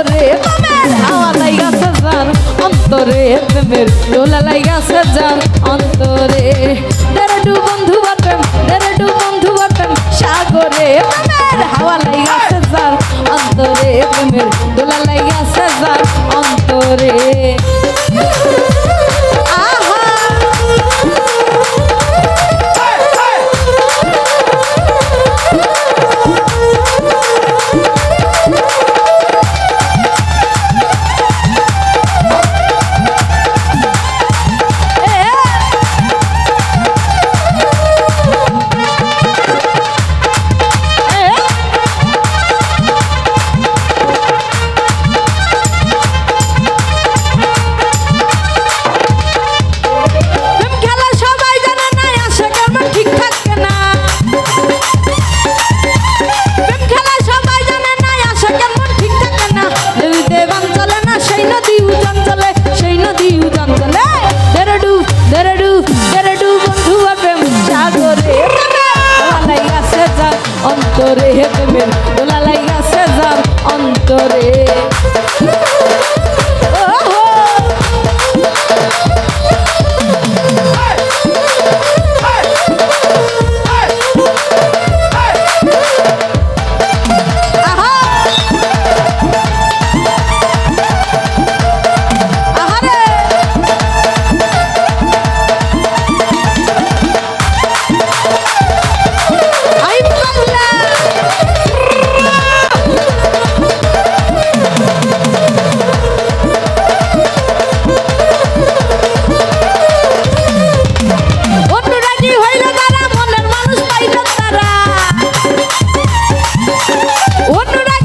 অন্তরে প্রেমের হাওয়া লাইগাছে যার অন্তরে প্রেমের দোলা লাইগাছে যার অন্তরে। ভিতরে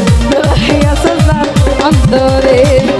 Yes, I'm not on the